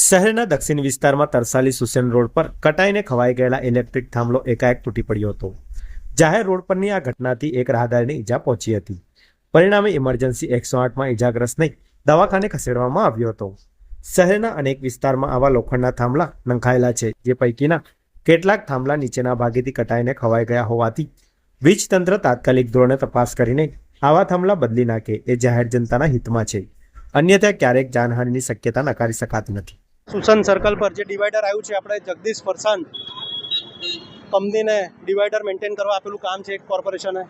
શહેરના દક્ષિણ વિસ્તારમાં તરસાલી સુસેન રોડ પર કટાઈને ખવાઈ ગયેલા ઇલેક્ટ્રિક થાંભલો એકાએક તૂટી પડ્યો હતો. જાહેર રોડ પરની આ ઘટનાથી એક રાહદારીને ઈજા પહોંચી હતી. પરિણામે ઇમરજન્સી એકસો આઠમાં ઈજાગ્રસ્તને દવાખાને ખસેડવામાં આવ્યો હતો. શહેરના અનેક વિસ્તારમાં આવા લોખંડના થાંભલા નંખાયેલા છે, જે પૈકીના કેટલાક થાંભલા નીચેના ભાગેથી કટાઈને ખવાઈ ગયા હોવાથી વીજ તંત્ર તાત્કાલિક ધોરણે તપાસ કરીને આવા થાંભલા બદલી નાખે એ જાહેર જનતાના હિતમાં છે. અન્યથા ક્યારેક જાનહાનિની શક્યતા નકારી શકાતી નથી. સુસન સર્કલ પર જે ડિવાઈડર આવ્યું છે, આપણે જગદીશ ફરસાન કંપનીને ડિવાઈડર મેન્ટેન કરવા આપેલું કામ છે એક કોર્પોરેશને.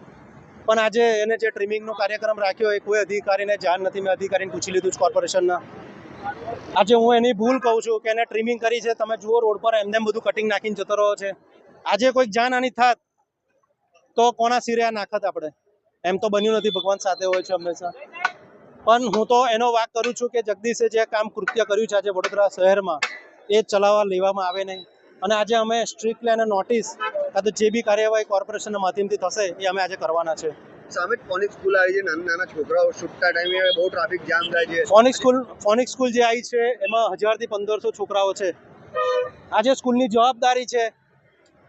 પણ આજે એને જે ટ્રીમિંગનો કાર્યક્રમ રાખ્યો, એ કોઈ અધિકારીને જાણ નથી. મેં અધિકારીને પૂછી લીધું છે કોર્પોરેશનના. આજે હું એની ભૂલ કહું છું કે એને ટ્રીમિંગ કરી છે. તમે જુઓ રોડ પર એમને બધું કટિંગ નાખીને જતો રહ્યો છે. આજે કોઈક જાનહાની થાત, તો કોના સિરે નાખત આપણે? એમ તો બન્યું નથી. ભગવાન સાથે હોય છે હંમેશા. પણ હું તો એનો વાક કરું છું કે જગદીશે જે કામ કૃત્ય કર્યું છે આજે વડોદરા શહેરમાં એ ચલાવવા લેવામાં આવે નહીં. અને આજે અમે સ્ટ્રિક્ટલી અને નોટિસ કાં તો જે બી કાર્યવાહી કોર્પોરેશનના માધ્યમથી થશે એ અમે આજે કરવાના છે. સામે જ ફોનિક સ્કૂલ આવી છે નાના નાના છોકરાઓ છૂટતા ટાઈમે બહુ ટ્રાફિક જામ થાય છે. ફોનિક સ્કૂલ ફોનિક સ્કૂલ જે આવી છે એમાં હજારથી પંદરસો છોકરાઓ છે. આજે સ્કૂલની જવાબદારી છે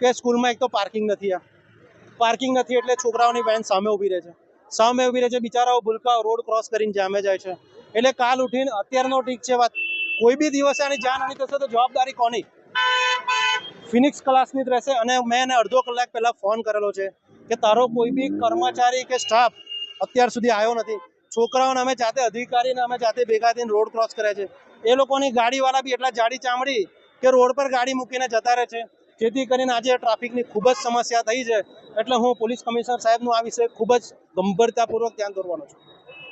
કે સ્કૂલમાં એક તો પાર્કિંગ નથી આ. પાર્કિંગ નથી એટલે છોકરાઓની વેન સામે ઊભી રહે છે. સામે ઊભી રહે છે બિચારાઓ ભૂલકા રોડ ક્રોસ કરીને જામે જાય છે. એટલે કાલ ઉઠીને અત્યારનો ઠીક છે વાત. કોઈ બી દિવસે આની જાન આની થશે તો જવાબદારી કોની? ફિનિક્સ ક્લાસની જ રહેશે અને મેં એને અડધો કલાક પહેલાં ફોન કરેલો છે કે તારો કોઈ બી કર્મચારી કે સ્ટાફ અત્યાર સુધી આવ્યો નથી. છોકરાઓને અમે જાતે અધિકારીને અમે જાતે ભેગા થઈને રોડ ક્રોસ કરે છે. એ લોકોની ગાડીવાળા બી એટલા જાડી ચામડી કે રોડ પર ગાડી મૂકીને જતા રહે છે. જેથી કરીને આજે ટ્રાફિકની ખૂબ જ સમસ્યા થઈ છે. એટલે હું પોલીસ કમિશનર સાહેબનું આ વિષય ખૂબ જ ગંભીરતાપૂર્વક ધ્યાન દોરવાનો છું.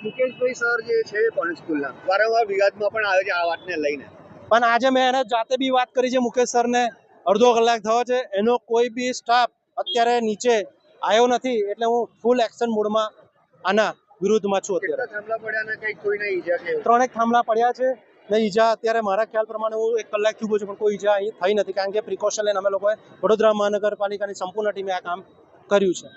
મુકેશભાઈ સર જે છે સ્કૂલના વારંવાર વિવાદમાં પણ આવે છે આ વાતને લઈને. પણ આજે મેં એને જાતે બી વાત કરી છે મુકેશ સરને અડધો કલાક થયો છે. એનો કોઈ બી સ્ટાફ અત્યારે નીચે આવ્યો નથી એટલે હું ફૂલ એક્શન મોડમાં આના વિરુદ્ધમાં છું અત્યારે. ત્રણેક થાંભલા પડ્યા છે. ને ઈજા અત્યારે મારા ખ્યાલ પ્રમાણે હું એક કલાકથી ઊભો છું, પણ કોઈ ઈજા અહીં થઈ નથી. કારણ કે પ્રિકોશન લઈને અમે લોકોએ વડોદરા મહાનગરપાલિકાની સંપૂર્ણ ટીમે આ કામ કર્યું છે.